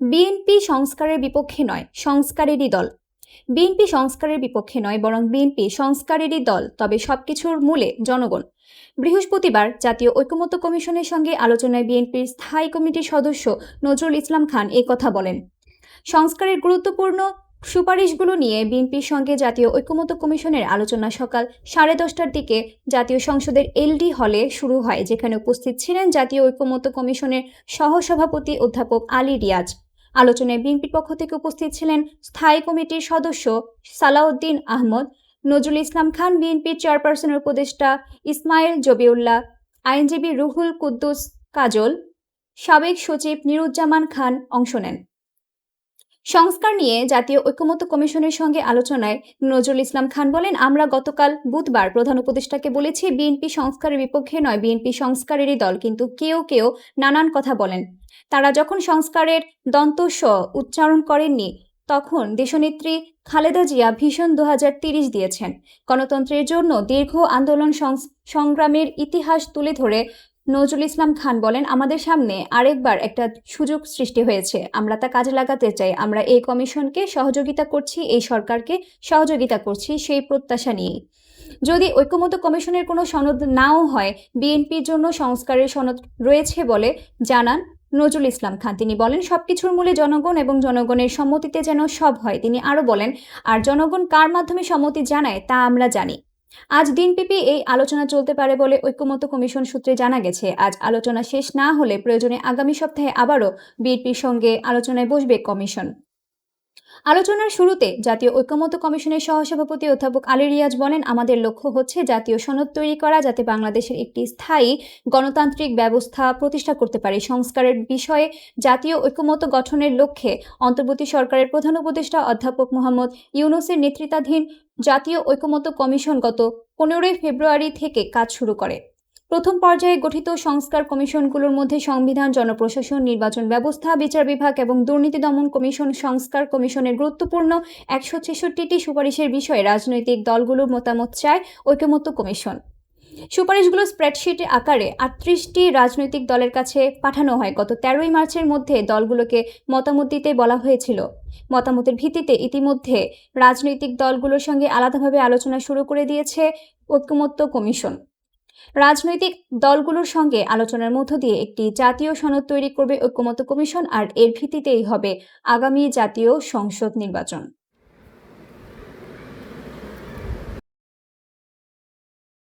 BNP সংস্কারের বিপক্ষে নয়, সংস্কারেরই দল। বিএনপি সংস্কারের বিপক্ষে নয়, বরং বিএনপি সংস্কারেরই দল, তবে সবকিছুর মূলে জনগণ। বৃহস্পতিবার জাতীয় ঐক্যমত্য কমিশনের সঙ্গে আলোচনায় বিএনপির স্থায়ী কমিটির সদস্য নজরুল ইসলাম খান এই কথা বলেন। সংস্কারের গুরুত্বপূর্ণ সুপারিশগুলো নিয়ে বিএনপির সঙ্গে জাতীয় ঐকমত্য কমিশনের আলোচনা সকাল সাড়ে দশটার দিকে জাতীয় সংসদের এলডি হলে শুরু হয়, যেখানে উপস্থিত ছিলেন জাতীয় ঐকমত্য কমিশনের সহসভাপতি অধ্যাপক আলী রিয়াজ। আলোচনায় বিএনপির পক্ষ থেকে উপস্থিত ছিলেন স্থায়ী কমিটির সদস্য সালাউদ্দিন আহমদ, নজরুল ইসলাম খান বিএনপির চেয়ারপারসনের উপদেষ্টা ইসমাইল জবিউল্লাহ, আইনজীবী রুহুল কুদ্দুস কাজল, সাবেক সচিব নিরুজ্জামান খান অংশ নেন। সংস্কার নিয়ে জাতীয় ঐক্যমত্য কমিশনের সঙ্গে আলোচনায় নজরুল ইসলাম খান বলেন, আমরা গতকাল বুধবার প্রধান উপদেষ্টাকে বলেছি, বিএনপি সংস্কারের বিপক্ষে নয়, বিএনপি সংস্কারেরই দল। কিন্তু কেউ কেউ নানান কথা বলেন। তারা যখন সংস্কারের দন্তস্ব উচ্চারণ করেননি, তখন দেশনেত্রী খালেদা জিয়া ভীষণ দু দিয়েছেন। গণতন্ত্রের জন্য দীর্ঘ আন্দোলন সংগ্রামের ইতিহাস তুলে ধরে নজরুল ইসলাম খান বলেন, আমাদের সামনে আরেকবার একটা সুযোগ সৃষ্টি হয়েছে। আমরা তা কাজে লাগাতে চাই। আমরা এই কমিশনকে সহযোগিতা করছি, এই সরকারকে সহযোগিতা করছি সেই প্রত্যাশা নিয়েই। যদি ঐক্যমত্য কমিশনের কোনো সনদ নাও হয়, বিএনপির জন্য সংস্কারের সনদ রয়েছে বলে জানান নজরুল ইসলাম খান। তিনি বলেন, সবকিছুর মূলে জনগণ এবং জনগণের সম্মতিতে যেন সব হয়। তিনি আরও বলেন, আর জনগণ কার মাধ্যমে সম্মতি জানায় তা আমরা জানি। আজ দিনব্যাপী এই আলোচনা চলতে পারে বলে ঐক্যমত্য কমিশন সূত্রে জানা গেছে। আজ আলোচনা শেষ না হলে প্রয়োজনে আগামী সপ্তাহে আবারও বিএনপির সঙ্গে আলোচনায় বসবে কমিশন। আলোচনার শুরুতে জাতীয় ঐক্যমত্য কমিশনের সহসভাপতি অধ্যাপক আলী রিয়াজ বলেন, আমাদের লক্ষ্য হচ্ছে জাতীয় সনদ তৈরি করা যাতে বাংলাদেশের একটি স্থায়ী গণতান্ত্রিক ব্যবস্থা প্রতিষ্ঠা করতে পারে। সংস্কারের বিষয়ে জাতীয় ঐক্যমত্য গঠনের লক্ষ্যে অন্তর্বর্তী সরকারের প্রধান উপদেষ্টা অধ্যাপক মোহাম্মদ ইউনুসের নেতৃত্বাধীন জাতীয় ঐক্যমত্য কমিশন গত পনেরোই ফেব্রুয়ারি থেকে কাজ শুরু করে। প্রথম পর্যায়ে গঠিত সংস্কার কমিশনগুলোর মধ্যে সংবিধান, জনপ্রশাসন, নির্বাচন ব্যবস্থা, বিচার বিভাগ এবং দুর্নীতি দমন কমিশন, সংস্কার কমিশনের গুরুত্বপূর্ণ একশো ছেষট্টিটি সুপারিশের বিষয়ে রাজনৈতিক দলগুলোর মতামত চায় ঐক্যমত্য কমিশন। সুপারিশগুলো স্প্রেডশিট আকারে আটত্রিশটি রাজনৈতিক দলের কাছে পাঠানো হয়। গত তেরোই মার্চের মধ্যে দলগুলোকে মতামত দিতে বলা হয়েছিল। মতামতের ভিত্তিতে ইতিমধ্যে রাজনৈতিক দলগুলোর সঙ্গে আলাদাভাবে আলোচনা শুরু করে দিয়েছে ঐক্যমত্য কমিশন। রাজনৈতিক দলগুলোর সঙ্গে আলোচনার মধ্য দিয়ে একটি জাতীয় সনদ তৈরি করবে ঐক্যমত্য কমিশন আর এর ভিত্তিতেই হবে আগামী জাতীয় সংসদ নির্বাচন।